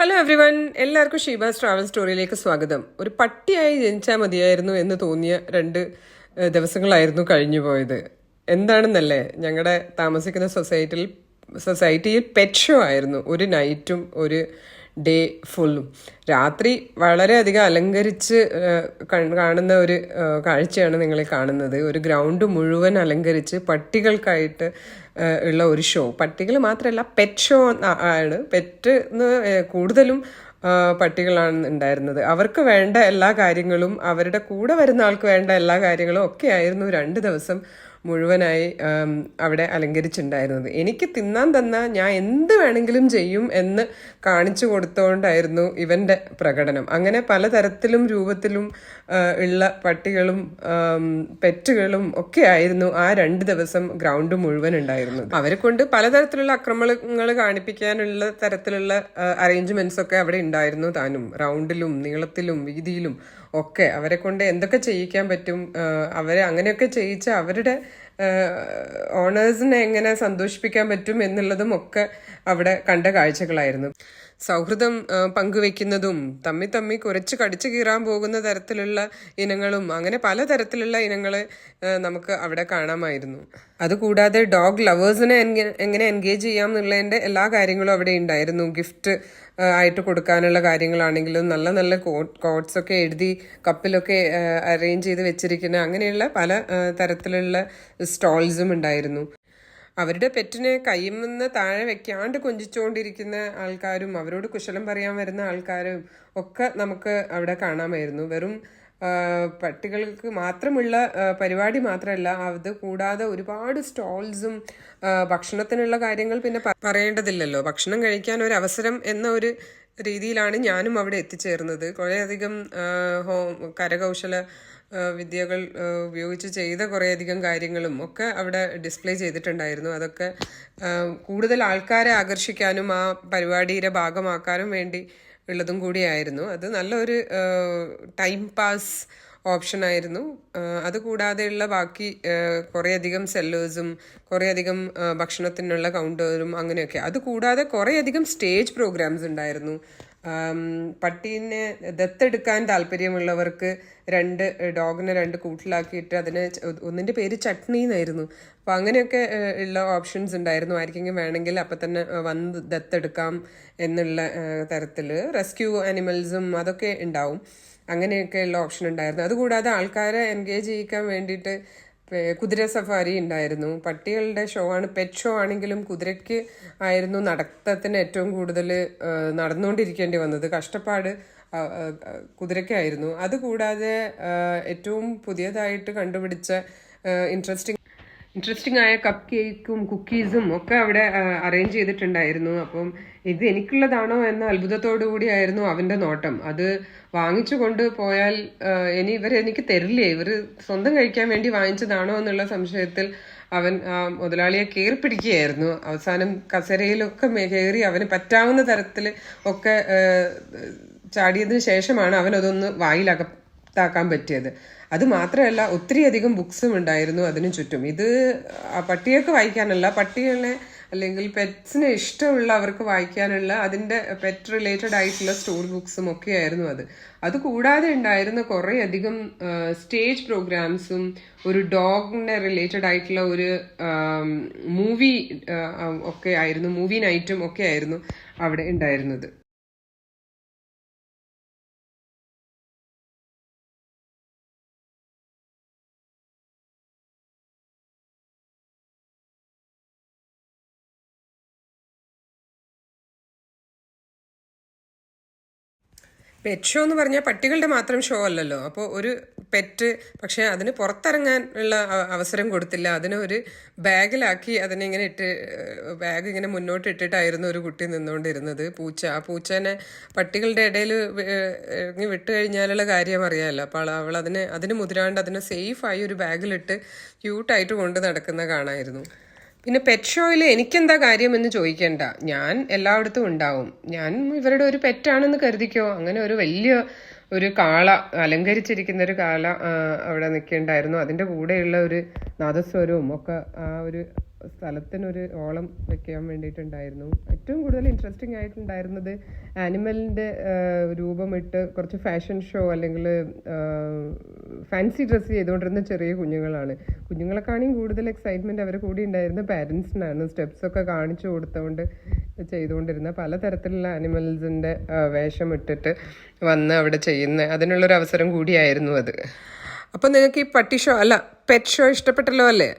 Hello everyone എല്ലാവർക്കും Sheeba's travel സ്റ്റോറിയിലേക്ക് സ്വാഗതം. ഒരു പട്ടിയായി ജനിച്ചാൽ മതിയായിരുന്നു എന്ന് തോന്നിയ രണ്ട് ദിവസങ്ങളായിരുന്നു കഴിഞ്ഞു പോയത്. എന്താണെന്നല്ലേ? ഞങ്ങളുടെ താമസിക്കുന്ന സൊസൈറ്റിയിൽ സൊസൈറ്റിയിൽ പെറ്റ് ഷോ ആയിരുന്നു. ഒരു നൈറ്റും ഒരു ഡേ ഫുള്ളും. രാത്രി വളരെയധികം അലങ്കരിച്ച് കാണുന്ന ഒരു കാഴ്ചയാണ് നിങ്ങൾ കാണുന്നത്. ഒരു ഗ്രൗണ്ട് മുഴുവൻ അലങ്കരിച്ച് പട്ടികൾക്കായിട്ട് ഉള്ള ഒരു ഷോ. പട്ടികൾ മാത്രമല്ല പെറ്റ് ഷോ ആണ് പെറ്റ് കൂടുതലും പട്ടികളാണ് ഉണ്ടായിരുന്നത്. അവർക്ക് വേണ്ട എല്ലാ കാര്യങ്ങളും അവരുടെ കൂടെ വരുന്ന ആൾക്ക് വേണ്ട എല്ലാ കാര്യങ്ങളും ഒക്കെ ആയിരുന്നു രണ്ട് ദിവസം മുഴുവനായി അവിടെ അലങ്കരിച്ചിട്ടുണ്ടായിരുന്നത്. എനിക്ക് തിന്നാൻ തന്ന ഞാൻ എന്ത് വേണമെങ്കിലും ചെയ്യും എന്ന് കാണിച്ചു കൊടുത്തോണ്ടായിരുന്നു ഇവന്റെ പ്രകടനം. അങ്ങനെ പലതരത്തിലും രൂപത്തിലും ഉള്ള പട്ടികളും പെറ്റുകളും ഒക്കെ ആയിരുന്നു ആ രണ്ട് ദിവസം ഗ്രൗണ്ട് മുഴുവൻ ഉണ്ടായിരുന്നത്. അവരെ കൊണ്ട് പലതരത്തിലുള്ള അക്രമങ്ങൾ കാണിപ്പിക്കാനുള്ള തരത്തിലുള്ള അറേഞ്ച്മെന്റ്സ് ഒക്കെ അവിടെ ഉണ്ടായിരുന്നു താനും. റൗണ്ടിലും നീളത്തിലും വീതിയിലും ഒക്കെ. അവരെ കൊണ്ട് എന്തൊക്കെ ചെയ്യിക്കാൻ പറ്റും അവരെ അങ്ങനെയൊക്കെ ചെയ്യിച്ച അവരുടെ ഓണേഴ്സിനെ എങ്ങനെ സന്തോഷിപ്പിക്കാൻ പറ്റും എന്നുള്ളതും ഒക്കെ അവിടെ കണ്ട കാഴ്ചകളായിരുന്നു. സൗഹൃദം പങ്കുവെക്കുന്നതും തമ്മി തമ്മി കുറച്ച് കടിച്ചു കീറാൻ പോകുന്ന തരത്തിലുള്ള ഇനങ്ങളും അങ്ങനെ പല തരത്തിലുള്ള ഇനങ്ങൾ നമുക്ക് അവിടെ കാണാമായിരുന്നു. അതുകൂടാതെ ഡോഗ് ലവേഴ്സിനെ എങ്ങനെ എൻഗേജ് ചെയ്യാം എന്നുള്ളതിന്റെ എല്ലാ കാര്യങ്ങളും അവിടെ ഉണ്ടായിരുന്നു. ഗിഫ്റ്റ് ആയിട്ട് കൊടുക്കാനുള്ള കാര്യങ്ങളാണെങ്കിലും നല്ല നല്ല കോട്ട് കോട്ട്സ് ഒക്കെ എഴുതി കപ്പിലൊക്കെ അറേഞ്ച് ചെയ്ത് വെച്ചിരിക്കുന്ന അങ്ങനെയുള്ള പല തരത്തിലുള്ള സ്റ്റോൾസും ഉണ്ടായിരുന്നു. അവരുടെ പെറ്റിനെ കയ്യുമെന്ന് താഴെ വെക്കാണ്ട് കൊഞ്ചിച്ചുകൊണ്ടിരിക്കുന്ന ആൾക്കാരും അവരോട് കുശലം പറയാൻ വരുന്ന ആൾക്കാരും ഒക്കെ നമുക്ക് അവിടെ കാണാമായിരുന്നു. വെറും പട്ടികൾക്ക് മാത്രമുള്ള പരിപാടി മാത്രമല്ല അത് കൂടാതെ ഒരുപാട് സ്റ്റോൾസും ഭക്ഷണത്തിനുള്ള കാര്യങ്ങൾ പിന്നെ പറയേണ്ടതില്ലല്ലോ. ഭക്ഷണം കഴിക്കാൻ ഒരു അവസരം എന്ന ഒരു രീതിയിലാണ് ഞാനും അവിടെ എത്തിച്ചേർന്നത്. കുറേയധികം ഹോ കരകൗശല വിദ്യകൾ ഉപയോഗിച്ച് ചെയ്ത കുറേയധികം കാര്യങ്ങളും ഒക്കെ അവിടെ ഡിസ്പ്ലേ ചെയ്തിട്ടുണ്ടായിരുന്നു. അതൊക്കെ കൂടുതൽ ആൾക്കാരെ ആകർഷിക്കാനും ആ പരിപാടിയുടെ ഭാഗമാക്കാനും വേണ്ടി ഉള്ളതും കൂടിയായിരുന്നു. അത് നല്ലൊരു ടൈം പാസ് ആ, അതുകൂടാതെയുള്ള ബാക്കി കുറേയധികം സെല്ലേഴ്സും കുറേയധികം ഭക്ഷണത്തിനുള്ള കൗണ്ടറും അങ്ങനെയൊക്കെ. അതുകൂടാതെ കുറേയധികം സ്റ്റേജ് പ്രോഗ്രാംസ് ഉണ്ടായിരുന്നു. പട്ടീനെ ദത്തെടുക്കാൻ താല്പര്യമുള്ളവർക്ക് രണ്ട് ഡോഗിനെ രണ്ട് കൂട്ടിലാക്കിയിട്ട് അതിന് ഒന്നിന്റെ പേര് ചട്നി എന്നായിരുന്നു അപ്പോൾ അങ്ങനെയൊക്കെ ഉള്ള ഓപ്ഷൻസ് ഉണ്ടായിരുന്നു. ആർക്കെങ്കിലും വേണമെങ്കിൽ അപ്പം തന്നെ വന്ന് ദത്തെടുക്കാം എന്നുള്ള തരത്തിൽ റെസ്ക്യൂ ആനിമൽസും അതൊക്കെ ഉണ്ടാവും. അങ്ങനെയൊക്കെയുള്ള ഓപ്ഷൻ ഉണ്ടായിരുന്നു. അതുകൂടാതെ ആൾക്കാരെ എൻഗേജ് ചെയ്യിക്കാൻ വേണ്ടിയിട്ട് കുതിര സഫാരി ഉണ്ടായിരുന്നു. പട്ടികളുടെ ഷോ ആണ്. പെറ്റ് ഷോ ആണെങ്കിലും കുതിരയ്ക്ക് ആയിരുന്നു നടത്തത്തിന് ഏറ്റവും കൂടുതൽ നടന്നുകൊണ്ടിരിക്കേണ്ടി വന്നത്. കഷ്ടപ്പാട് കുതിരയ്ക്കായിരുന്നു. അതുകൂടാതെ ഏറ്റവും പുതിയതായിട്ട് കണ്ടുപിടിച്ച ഇൻട്രസ്റ്റിംഗ് ഇൻട്രസ്റ്റിംഗ് ആയ കപ്പ് കേക്കും കുക്കീസും ഒക്കെ അവിടെ അറേഞ്ച് ചെയ്തിട്ടുണ്ടായിരുന്നു. അപ്പം ഇത് എനിക്കുള്ളതാണോ എന്ന അത്ഭുതത്തോടു കൂടിയായിരുന്നു അവന്റെ നോട്ടം. അത് വാങ്ങിച്ചു കൊണ്ട് പോയാൽ ഇനി ഇവർ എനിക്ക് തരില്ലേ? ഇവർ സ്വന്തം കഴിക്കാൻ വേണ്ടി വാങ്ങിച്ചതാണോ എന്നുള്ള സംശയത്തിൽ അവൻ മുതലാളിയെ കയറി പിടിക്കുകയായിരുന്നു അവസാനം കസരയിലൊക്കെ കയറി അവന് പറ്റാവുന്ന തരത്തിൽ ഒക്കെ ചാടിയതിന് ശേഷമാണ് അവൻ അതൊന്ന് വായിലകത്താക്കാൻ പറ്റിയത്. അത് മാത്രമല്ല ഒത്തിരിയധികം ബുക്സും ഉണ്ടായിരുന്നു അതിനു ചുറ്റും. ഇത് ആ പട്ടിയൊക്കെ വായിക്കാനല്ല പട്ടികളെ അല്ലെങ്കിൽ പെറ്റ്സിന് ഇഷ്ടമുള്ള അവർക്ക് വായിക്കാനുള്ള അതിന്റെ പെറ്റ് റിലേറ്റഡ് ആയിട്ടുള്ള സ്റ്റോറി ബുക്സും ഒക്കെ ആയിരുന്നു അത്. അത് കൂടാതെ ഉണ്ടായിരുന്ന കുറേ അധികം സ്റ്റേജ് പ്രോഗ്രാംസും ഒരു ഡോഗിനെ റിലേറ്റഡ് ആയിട്ടുള്ള ഒരു മൂവി ഒക്കെ ആയിരുന്നു മൂവി നൈറ്റും ഒക്കെ ആയിരുന്നു അവിടെ ഉണ്ടായിരുന്നത്. പെറ്റ് ഷോ എന്ന് പറഞ്ഞാൽ പട്ടികളുടെ മാത്രം ഷോ അല്ലല്ലോ. അപ്പോൾ ഒരു പെറ്റ് പക്ഷേ അതിന് അ- അവസരം കൊടുത്തില്ല. അതിനെ ഒരു ബാഗിലാക്കി അതിനെ ഇങ്ങനെ ഇട്ട് ബാഗ് ഇങ്ങനെ മുന്നോട്ട് ഇട്ടിട്ടായിരുന്നു ഒരു കുട്ടി നിന്നുകൊണ്ടിരുന്നത് പൂച്ച ആ പൂച്ചനെ പട്ടികളുടെ ഇടയിൽ വിട്ട് കഴിഞ്ഞാലുള്ള കാര്യം അറിയാമല്ലോ അപ്പോൾ അവൾ അതിനെ അതിന് മുതിരാണ്ട് അതിനെ സേഫായി ഒരു ബാഗിലിട്ട് ക്യൂട്ടായിട്ട് കൊണ്ട് നടക്കുന്ന കാണായിരുന്നു. പിന്നെ പെറ്റ് ഷോയിൽ എനിക്കെന്താ കാര്യം എന്ന് ചോദിക്കേണ്ട. ഞാൻ എല്ലായിടത്തും ഉണ്ടാവും. ഞാൻ ഇവരുടെ ഒരു പെറ്റാണെന്ന് കരുതിക്കോ? അങ്ങനെ ഒരു വലിയ ഒരു കാള അലങ്കരിച്ചിരിക്കുന്ന ഒരു കാള അവിടെ നിൽക്കുന്നുണ്ടായിരുന്നു അതിന്റെ കൂടെയുള്ള ഒരു നാദസ്വരവും ഒക്കെ ആ ഒരു സ്ഥലത്തിനൊരു ഓളം വെക്കാൻ വേണ്ടിയിട്ടുണ്ടായിരുന്നു. ഏറ്റവും കൂടുതൽ ഇൻട്രസ്റ്റിംഗ് ആയിട്ടുണ്ടായിരുന്നത് ആനിമലിന്റെ രൂപമിട്ട് കുറച്ച് ഫാഷൻ ഷോ അല്ലെങ്കിൽ ഫാൻസി ഡ്രസ്സ് ചെയ്തുകൊണ്ടിരുന്ന ചെറിയ കുഞ്ഞുങ്ങളാണ്. കുഞ്ഞുങ്ങളെക്കാണെങ്കിൽ കൂടുതൽ എക്സൈറ്റ്മെന്റ് അവരെ കൂടി ഉണ്ടായിരുന്ന പാരൻസിനാണ് സ്റ്റെപ്സ് ഒക്കെ കാണിച്ചു കൊടുത്തുകൊണ്ട് ചെയ്തുകൊണ്ടിരുന്ന പലതരത്തിലുള്ള ആനിമൽസിന്റെ വേഷം ഇട്ടിട്ട് വന്ന് അവിടെ ചെയ്യുന്ന അതിനുള്ളൊരു അവസരം കൂടിയായിരുന്നു അത്. അപ്പം നിങ്ങൾക്ക് ഈ പട്ടി ഷോ അല്ല പെറ്റ് ഷോ ഇഷ്ടപ്പെട്ടല്ലോ അല്ലേ?